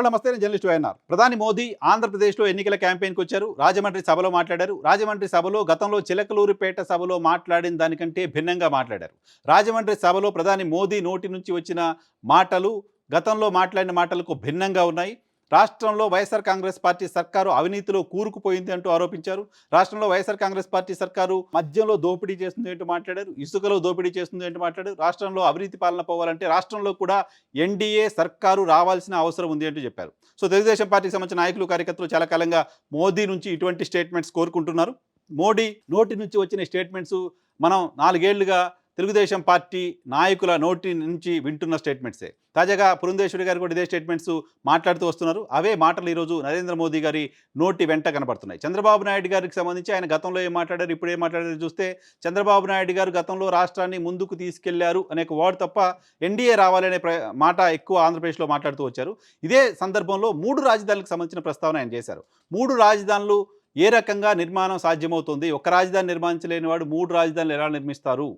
Hello నమస్తే నేను journalist YNR. ప్రధాని మోదీ ఆంధ్రప్రదేశ్లో ఎన్నికల క్యాంపెయిన్కి వచ్చారు. రాజమండ్రి సభలో మాట్లాడారు. రాజమండ్రి సభలో గతంలో చిలకలూరిపేట సభలో మాట్లాడిన దానికంటే భిన్నంగా మాట్లాడారు. రాజమండ్రి సభలో ప్రధాని మోదీ నోటి నుంచి వచ్చిన మాటలు గతంలో మాట్లాడిన మాటలకు భిన్నంగా ఉన్నాయి. రాష్ట్రంలో వైఎస్ఆర్ కాంగ్రెస్ పార్టీ సర్కారు అవినీతిలో కూరుకుపోయింది అంటూ ఆరోపించారు. రాష్ట్రంలో వైఎస్ఆర్ కాంగ్రెస్ పార్టీ సర్కారు మద్యంలో దోపిడీ చేస్తుంది అంటూ మాట్లాడారు. ఇసుకలో దోపిడీ చేస్తుంది అంటూ మాట్లాడారు. రాష్ట్రంలో అవినీతి పాలన పోవాలంటే రాష్ట్రంలో కూడా ఎన్డీఏ సర్కారు రావాల్సిన అవసరం ఉంది అంటూ చెప్పారు. సో తెలుగుదేశం పార్టీకి సంబంధించిన నాయకులు కార్యకర్తలు చాలా కాలంగా మోదీ నుంచి ఇటువంటి స్టేట్మెంట్స్ కోరుకుంటున్నారు. మోడీ నోటి నుంచి వచ్చిన స్టేట్మెంట్స్ మనం నాలుగేళ్ళుగా తెలుగుదేశం పార్టీ నాయకుల నోటి నుంచి వింటున్న స్టేట్మెంట్సే. తాజాగా పురంధేశ్వరి గారు కూడా ఇదే స్టేట్మెంట్స్ మాట్లాడుతూ వస్తున్నారు. అవే మాటలు ఈరోజు నరేంద్ర మోదీ గారి నోటి వెంట కనపడుతున్నాయి చంద్రబాబు నాయుడు గారికి సంబంధించి ఆయన గతంలో ఏం మాట్లాడారు ఇప్పుడు ఏం మాట్లాడారు చూస్తే చంద్రబాబు నాయుడు గారు గతంలో రాష్ట్రాన్ని ముందుకు తీసుకెళ్ళారు అనే ఒక వర్డ్ తప్ప ఎన్డీఏ రావాలనే ప్ర మాట ఎక్కువ ఆంధ్రప్రదేశ్లో మాట్లాడుతూ వచ్చారు. ఇదే సందర్భంలో మూడు రాజధానులకు సంబంధించిన ప్రస్తావన ఆయన చేశారు. మూడు రాజధానులు ఏ రకంగా నిర్మాణం సాధ్యమవుతుంది? ఒక రాజధాని నిర్మించలేని వాడు మూడు రాజధానులు ఎలా నిర్మిస్తారు?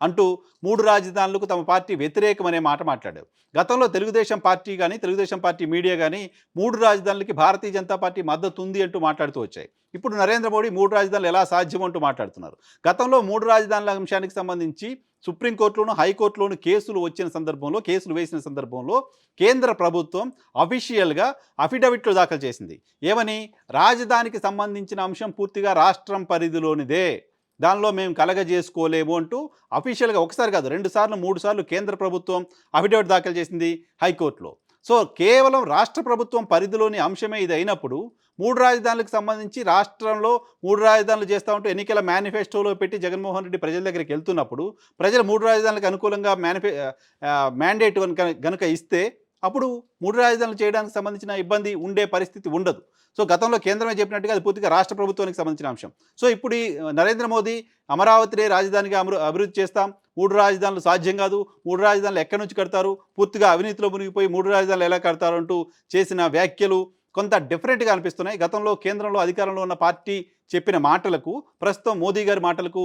అంటూ మూడు రాజధానులకు తమ పార్టీ వ్యతిరేకమనే మాట మాట్లాడారు. గతంలో తెలుగుదేశం పార్టీ కానీ తెలుగుదేశం పార్టీ మీడియా కానీ మూడు రాజధానులకి భారతీయ జనతా పార్టీ మద్దతు ఉంది అంటూ మాట్లాడుతూ వచ్చాయి. ఇప్పుడు నరేంద్ర మోడీ మూడు రాజధానులు ఎలా సాధ్యం అంటూ మాట్లాడుతున్నారు. గతంలో మూడు రాజధానుల అంశానికి సంబంధించి సుప్రీంకోర్టులోను హైకోర్టులోను కేసులు వచ్చిన సందర్భంలో కేసులు వేసిన సందర్భంలో కేంద్ర ప్రభుత్వం అఫీషియల్గా అఫిడవిట్లు దాఖలు చేసింది. ఏమని? రాజధానికి సంబంధించిన అంశం పూర్తిగా రాష్ట్రం పరిధిలోనిదే. దానిలో మేము కలగజేసుకోలేము అంటూ అఫీషియల్గా ఒకసారి కాదు రెండు సార్లు మూడు సార్లు కేంద్ర ప్రభుత్వం అఫిడవిట్ దాఖలు చేసింది హైకోర్టులో. సో కేవలం రాష్ట్ర ప్రభుత్వం పరిధిలోని అంశమే ఇది అయినప్పుడు మూడు రాజధానులకు సంబంధించి రాష్ట్రంలో మూడు రాజధానులు చేస్తూ ఉంటూ ఎన్నికల మేనిఫెస్టోలో పెట్టి జగన్మోహన్ రెడ్డి ప్రజల దగ్గరికి వెళ్తున్నప్పుడు ప్రజలు మూడు రాజధానులకు అనుకూలంగా మేనిఫె మ్యాండేట్ కనుక గనుక ఇస్తే అప్పుడు మూడు రాజధానులు చేయడానికి సంబంధించిన ఇబ్బంది ఉండే పరిస్థితి ఉండదు. సో గతంలో కేంద్రమే చెప్పినట్టుగా అది పూర్తిగా రాష్ట్ర ప్రభుత్వానికి సంబంధించిన అంశం. సో ఇప్పుడు ఈ నరేంద్ర మోదీ అమరావతినే రాజధానిగా అభివృద్ధి చేస్తాం. మూడు రాజధానులు సాధ్యం కాదు. మూడు రాజధానులు ఎక్కడి నుంచి కడతారు? పూర్తిగా అవినీతిలో మునిగిపోయి మూడు రాజధానులు ఎలా కడతారు అంటూ చేసిన వ్యాఖ్యలు కొంత డిఫరెంట్గా అనిపిస్తున్నాయి. గతంలో కేంద్రంలో అధికారంలో ఉన్న పార్టీ చెప్పిన మాటలకు ప్రస్తుతం మోదీ గారి మాటలకు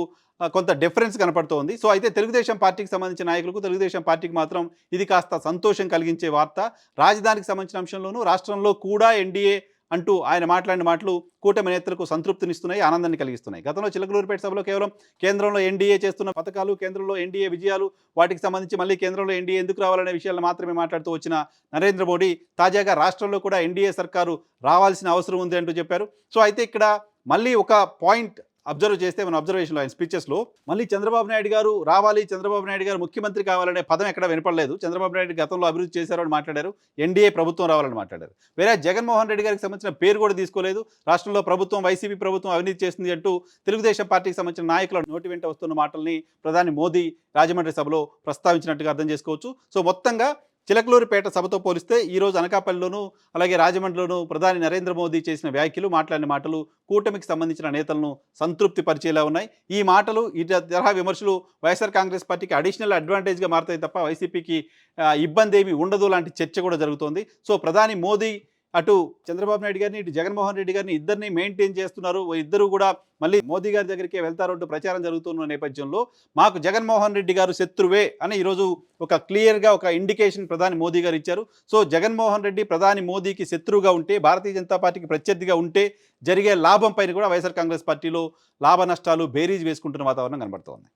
కొంత డిఫరెన్స్ కనపడుతోంది. సో అయితే తెలుగుదేశం పార్టీకి సంబంధించిన నాయకులకు తెలుగుదేశం పార్టీకి మాత్రం ఇది కాస్త సంతోషం కలిగించే వార్త. రాజధానికి సంబంధించిన అంశంలోనూ రాష్ట్రంలో కూడా ఎన్డీఏ అంటూ ఆయన మాట్లాడిన మాటలు కూటమి నేతలకు సంతృప్తినిస్తున్నాయి ఆనందాన్ని కలిగిస్తున్నాయి. గతంలో చిలకలూరుపేట సభలో కేవలం కేంద్రంలో ఎన్డీఏ చేస్తున్న పథకాలు కేంద్రంలో ఎన్డీఏ విజయాలు వాటికి సంబంధించి మళ్ళీ కేంద్రంలో ఎన్డీఏ ఎందుకు రావాలనే విషయాలను మాత్రమే మాట్లాడుతూ వచ్చిన నరేంద్ర మోడీ తాజాగా రాష్ట్రంలో కూడా ఎన్డీఏ సర్కారు రావాల్సిన అవసరం ఉంది అంటూ చెప్పారు. సో అయితే ఇక్కడ మళ్ళీ ఒక పాయింట్ అబ్జర్వ్ చేస్తే మన అబ్జర్వేషన్లో ఆయన స్పీచెస్లో మళ్ళీ చంద్రబాబు నాయుడు గారు రావాలి చంద్రబాబు నాయుడు గారు ముఖ్యమంత్రి కావాలనే పదం ఎక్కడ వినపడలేదు. చంద్రబాబు నాయుడు గతంలో అభివృద్ధి చేశారు అని మాట్లాడారు. ఎన్డీఏ ప్రభుత్వం రావాలని మాట్లాడారు. వేరే జగన్మోహన్ రెడ్డి గారికి సంబంధించిన పేరు కూడా తీసుకోలేదు. రాష్ట్రంలో ప్రభుత్వం వైసీపీ ప్రభుత్వం అవినీతి చేస్తుంది అంటూ తెలుగుదేశం పార్టీకి సంబంధించిన నాయకుల నోటి వెంట వస్తున్న మాటల్ని ప్రధాని మోదీ రాజమండ్రి సభలో ప్రస్తావించినట్టుగా అర్థం చేసుకోవచ్చు. సో మొత్తంగా చిలకలూరిపేట సభతో పోలిస్తే ఈరోజు అనకాపల్లిలోనూ అలాగే రాజమండ్రిలోనూ ప్రధాని నరేంద్ర మోదీ చేసిన వ్యాఖ్యలు మాట్లాడిన మాటలు కూటమికి సంబంధించిన నేతలను సంతృప్తి పరిచేలా ఉన్నాయి. ఈ మాటలు ఈ తరహా విమర్శలు వైఎస్ఆర్ కాంగ్రెస్ పార్టీకి అడిషనల్ అడ్వాంటేజ్గా మారుతాయి తప్ప వైసీపీకి ఇబ్బంది ఏమీ ఉండదు లాంటి చర్చ కూడా జరుగుతోంది. సో ప్రధాని మోదీ అటు చంద్రబాబు నాయుడు గారిని ఇటు జగన్మోహన్ రెడ్డి గారిని ఇద్దరిని మెయింటైన్ చేస్తున్నారు. ఇద్దరు కూడా మళ్ళీ మోదీ గారి దగ్గరికి వెళ్తారంటూ ప్రచారం జరుగుతున్న నేపథ్యంలో మాకు జగన్మోహన్ రెడ్డి గారు శత్రువే అని ఈరోజు ఒక క్లియర్గా ఒక ఇండికేషన్ ప్రధాని మోదీ గారు ఇచ్చారు. సో జగన్మోహన్ రెడ్డి ప్రధాని మోదీకి శత్రువుగా ఉంటే భారతీయ జనతా పార్టీకి ప్రత్యర్థిగా ఉంటే జరిగే లాభం పైన కూడా వైఎస్ఆర్ కాంగ్రెస్ పార్టీలో లాభ నష్టాలు బేరీజ్ వేసుకుంటున్న వాతావరణం కనబడుతోంది.